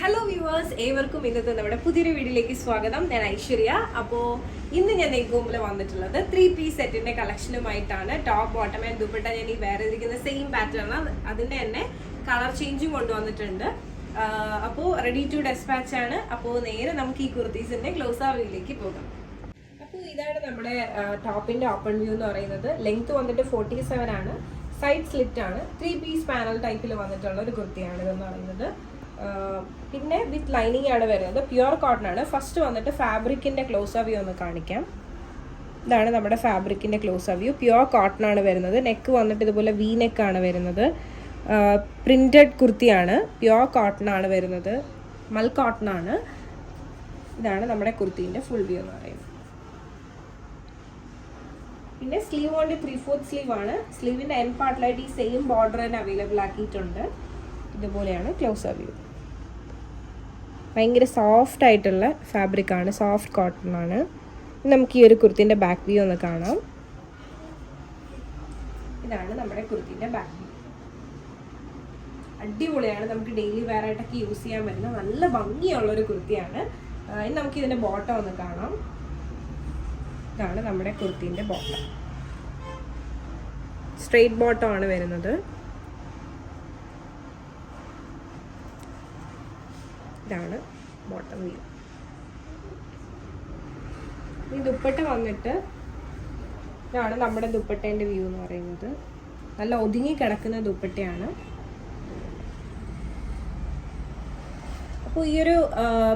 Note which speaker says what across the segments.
Speaker 1: Hello viewers ഏവർക്കും ഇന്നത്തെ നമ്മുടെ പുതിയൊരു വീഡിയോയിലേക്ക് സ്വാഗതം. ഞാൻ ഐശ്വര്യ. അപ്പോൾ ഇന്ന് ഞാൻ നിങ്ങൾക്ക് മുമ്പിൽ വന്നിട്ടുള്ളത് ത്രീ പീസ് സെറ്റിന്റെ കളക്ഷനുമായിട്ടാണ് ടോപ്പ് ബോട്ടം ആൻഡ് ദുപ്പട്ട ഞാൻ ഈ വേറെ ഇരിക്കുന്ന സെയിം പാറ്റേൺ ആണ്. അതിന്റെ തന്നെ കളർ ചേഞ്ചും കൊണ്ടുവന്നിട്ടുണ്ട്. അപ്പോൾ റെഡി ടു ഡെസ്പാച്ച് ആണ്. അപ്പോൾ നേരെ നമുക്ക് ഈ കുർത്തീസിന്റെ ക്ലോസ് ആവിലേക്ക് പോകാം. അപ്പോൾ ഇതാണ് നമ്മുടെ ടോപ്പിന്റെ ഓപ്പൺ വ്യൂ എന്ന് പറയുന്നത്. ലെങ്ത് വന്നിട്ട് ഫോർട്ടി സെവൻ ആണ്. സൈഡ് സ്ലിറ്റ് ആണ്. ത്രീ പീസ് പാനൽ ടൈപ്പിൽ വന്നിട്ടുള്ള ഒരു കുർത്തിയാണ് ഇതെന്ന് പറയുന്നത്. പിന്നെ വിത്ത് ലൈനിങ് ആണ് വരുന്നത്. പ്യുവർ കോട്ടൺ ആണ്. ഫസ്റ്റ് വന്നിട്ട് ഫാബ്രിക്കിന്റെ ക്ലോസ് അവ്യൂ ഒന്ന് കാണിക്കാം. ഇതാണ് നമ്മുടെ ഫാബ്രിക്കിന്റെ ക്ലോസ് അവ്യൂ പ്യുവർ കോട്ടൺ ആണ് വരുന്നത്. നെക്ക് വന്നിട്ട് ഇതുപോലെ വി നെക്ക് ആണ് വരുന്നത്. പ്രിന്റഡ് കുർത്തിയാണ് പ്യുവർ കോട്ടൺ ആണ് വരുന്നത്. മൽ കോട്ടൺ ആണ്. ഇതാണ് നമ്മുടെ കുർത്തീന്റെ ഫുൾ വ്യൂ എന്ന് പറയുന്നത്. പിന്നെ സ്ലീവ് കൊണ്ട് ത്രീ ഫോർത്ത് സ്ലീവ് ആണ് സ്ലീവിന്റെ എൻ പാർട്ടിലായിട്ട് ഈ സെയിം ബോർഡർ തന്നെ അവൈലബിൾ ആക്കിയിട്ടുണ്ട്. ഇതുപോലെയാണ് ക്ലോസ് വ്യൂ. ഭയങ്കര സോഫ്റ്റ് ആയിട്ടുള്ള ഫാബ്രിക് ആണ് സോഫ്റ്റ് കോട്ടൺ ആണ്. നമുക്ക് ഈ ഒരു കുർത്തിന്റെ ബാക്ക് വ്യൂ ഒന്ന് കാണാം. ഇതാണ് നമ്മുടെ കുർത്തിന്റെ ബാക്ക് വ്യൂ അടിപൊളിയാണ്. നമുക്ക് ഡെയിലി വെയർ ആയിട്ടൊക്കെ യൂസ് ചെയ്യാൻ പറ്റുന്ന നല്ല ഭംഗിയുള്ള ഒരു കുർത്തിയാണ്. ഇനി നമുക്ക് ഇതിന്റെ ബോട്ടം ഒന്ന് കാണാം. ഇതാണ് നമ്മുടെ കുർത്തിന്റെ ബോട്ടം സ്ട്രെയിറ്റ് ബോട്ടം ആണ് വരുന്നത്. ഇതാണ് ബോട്ടം വ്യൂ ഈ ദുപ്പട്ട വന്നിട്ട് ഇതാണ് നമ്മുടെ ദുപ്പട്ടേന്റെ വ്യൂ എന്ന് പറയുന്നത്. നല്ല ഒതുങ്ങി കിടക്കുന്ന ദുപ്പട്ടയാണ്. അപ്പോൾ ഈ ഒരു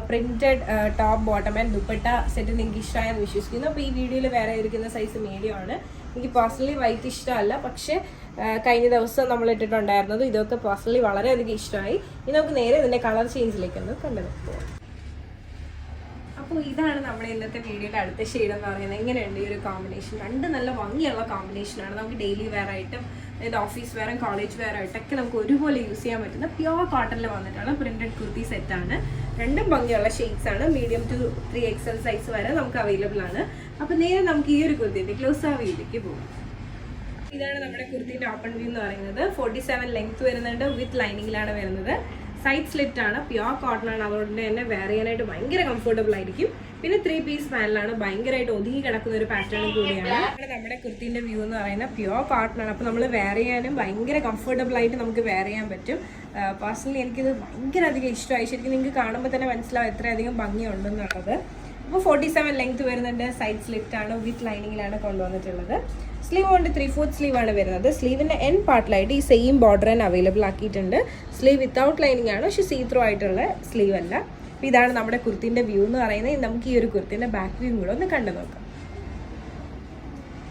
Speaker 1: printed top bottom and dupatta set നിങ്ങൾക്ക് ഇഷ്ടമായെന്ന് വിശ്വസിക്കുന്നു. അപ്പോൾ ഈ വീഡിയോയിൽ വേറെ ഇരിക്കുന്ന സൈസ് മീഡിയം ആണ്. എനിക്ക് പേഴ്സണലി വൈറ്റ് ഇഷ്ടമല്ല. പക്ഷേ കഴിഞ്ഞ ദിവസം നമ്മൾ ഇട്ടിട്ടുണ്ടായിരുന്നത് ഇതൊക്കെ പേഴ്സണലി വളരെയധികം ഇഷ്ടമായി. ഇനി നമുക്ക് നേരെ ഇതിന്റെ കളർ ചേഞ്ചിലേക്ക് ഒന്ന് കണ്ടു പോകാം അപ്പോൾ ഇതാണ് നമ്മുടെ ഇന്നത്തെ വീഡിയോയുടെ അടുത്ത ഷെയ്ഡ് എന്ന് പറയുന്നത്. എങ്ങനെയുണ്ട് ഈ ഒരു കോമ്പിനേഷൻ രണ്ട് നല്ല ഭംഗിയുള്ള കോമ്പിനേഷനാണ് നമുക്ക് ഡെയിലി വെയർ ആയിട്ടും അതായത് ഓഫീസ് വെയറും കോളേജ് വെയർ ആയിട്ടൊക്കെ നമുക്ക് ഒരുപോലെ യൂസ് ചെയ്യാൻ പറ്റുന്ന പ്യുവർ കോട്ടണിൽ വന്നിട്ടുള്ള പ്രിന്റഡ് കുർത്തി സെറ്റാണ് രണ്ടും ഭംഗിയുള്ള ഷെയ്ഡ്സ് ആണ്. Medium to three XL size വരെ നമുക്ക് അവൈലബിൾ ആണ്. അപ്പോൾ നേരെ നമുക്ക് ഈ ഒരു കുർത്തിന്റെ ക്ലോസ് ആ വീട്ടിലേക്ക് പോകും. ഇതാണ് നമ്മുടെ കുർത്തിന്റെ ഓപ്പൺ വ്യൂ എന്ന് പറയുന്നത്. ഫോർട്ടി സെവൻ ലെങ്ത് വരുന്നുണ്ട്. വിത്ത് ലൈനിങ്ങിലാണ് വരുന്നത്. സൈഡ് സ്ലിറ്റ് ആണ്. പ്യുവർ കോട്ടൺ ആണ്. അതുകൊണ്ട് തന്നെ വെയർ ചെയ്യാനായിട്ട് ഭയങ്കര കംഫർട്ടബിൾ ആയിരിക്കും. പിന്നെ ത്രീ പീസ് പാനലാണ് ഭയങ്കരമായിട്ട് ഒതുങ്ങി കിടക്കുന്ന ഒരു പാറ്റേൺ കൂടിയാണ്. നമ്മുടെ കുർത്തിന്റെ വ്യൂ എന്ന് പറയുന്ന പ്യുവർ കോട്ടൺ ആണ്. അപ്പോൾ നമ്മൾ വെയർ ചെയ്യാനും ഭയങ്കര കംഫർട്ടബിൾ ആയിട്ട് നമുക്ക് വെയർ ചെയ്യാൻ പറ്റും. പേഴ്സണലി എനിക്കിത് ഭയങ്കര അധികം ഇഷ്ടമായി. ശരിക്കും നിങ്ങൾക്ക് കാണുമ്പോൾ തന്നെ മനസ്സിലാവും എത്രയധികം ഭംഗിയുണ്ടെന്നുള്ളത്. അപ്പോൾ ഫോർട്ടി സെവൻ ലെങ്ത് വരുന്നുണ്ട്. സൈഡ് സ്ലിറ്റ് ആണ് വിത്ത് ലൈനിങ്ങിലാണ് കൊണ്ടുവന്നിട്ടുള്ളത്. സ്ലീവ് കൊണ്ട് ത്രീ ഫോർത്ത് സ്ലീവ് ആണ് വരുന്നത്. സ്ലീവിന്റെ എൻ പാർട്ടിലായിട്ട് ഈ സെയിം ബോർഡർ തന്നെ അവൈലബിൾ ആക്കിയിട്ടുണ്ട്. സ്ലീവ് വിത്തൗട്ട് ലൈനിങ് ആണ് പക്ഷേ സീ ത്രൂ ആയിട്ടുള്ള സ്ലീവ് അല്ല. അപ്പോൾ ഇതാണ് നമ്മുടെ കുർത്തിന്റെ വ്യൂ എന്ന് പറയുന്നത്. നമുക്ക് ഈ ഒരു കുർത്തിന്റെ ബാക്ക് വ്യൂ കൂടെ ഒന്ന് കണ്ടു നോക്കാം.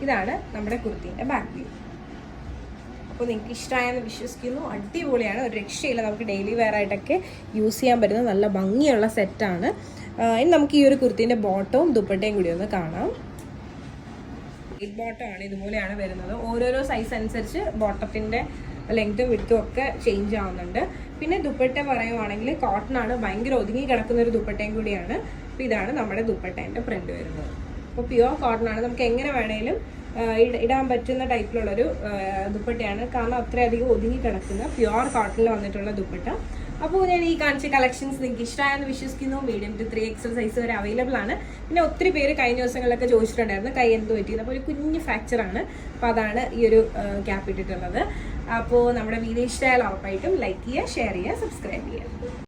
Speaker 1: ഇതാണ് നമ്മുടെ കുർത്തിന്റെ ബാക്ക് വ്യൂ അപ്പോൾ നിങ്ങൾക്ക് ഇഷ്ടമായെന്ന് വിശ്വസിക്കുന്നു. അടിപൊളിയാണ്. ഒരു രക്ഷയില്ല. നമുക്ക് ഡെയിലി വെയർ ആയിട്ടൊക്കെ യൂസ് ചെയ്യാൻ പറ്റുന്ന നല്ല ഭംഗിയുള്ള സെറ്റാണ് ഇനി നമുക്ക് ഈ ഒരു കുർത്തീന്റെ ബോട്ടവും ദുപ്പട്ടയും കൂടി ഒന്ന് കാണാം. വൈറ്റ് ബോട്ടം ആണ് ഇതുപോലെയാണ് വരുന്നത്. ഓരോരോ സൈസ് അനുസരിച്ച് ബോട്ടത്തിന്റെ ലെങ്ത്തും വിട്ടും ഒക്കെ ചേഞ്ച് ആവുന്നുണ്ട്. പിന്നെ ദുപ്പട്ട പറയുവാണെങ്കിൽ കോട്ടൺ ആണ് ഭയങ്കര ഒതുങ്ങി കിടക്കുന്ന ഒരു ദുപ്പട്ടയും കൂടിയാണ്. അപ്പോൾ ഇതാണ് നമ്മുടെ ദുപ്പട്ടേന്റെ പ്രിന്റ് വരുന്നത്. അപ്പോൾ പ്യുവർ കോട്ടൺ ആണ്. നമുക്ക് എങ്ങനെ വേണേലും ഇടാൻ പറ്റുന്ന ടൈപ്പിലുള്ളൊരു ദുപ്പട്ടയാണ്. കാരണം അത്രയധികം ഒതുങ്ങി കിടക്കുന്ന പ്യുവർ കോട്ടണിൽ വന്നിട്ടുള്ള ദുപ്പട്ട. അപ്പോൾ ഞാൻ ഈ കാണിച്ച കളക്ഷൻസ് നിങ്ങൾക്ക് ഇഷ്ടമായെന്ന് വിശ്വസിക്കുന്നു. Medium to three XL size വരെ അവൈലബിൾ ആണ്. പിന്നെ ഒത്തിരി പേര് കഴിഞ്ഞ ദിവസങ്ങളിലൊക്കെ ചോദിച്ചിട്ടുണ്ടായിരുന്നു കൈ എന്ത് പറ്റിയത് അപ്പോൾ ഒരു കുഞ്ഞ് ആണ്. അപ്പോൾ അതാണ് ഈ ഒരു ഗ്യാപ്പ് ഇട്ടിട്ടുള്ളത്. അപ്പോൾ നമ്മുടെ വീഡിയോ ഇഷ്ടമായാലും ഉറപ്പായിട്ടും ലൈക്ക് ചെയ്യുക ഷെയർ ചെയ്യുക സബ്സ്ക്രൈബ് ചെയ്യുക.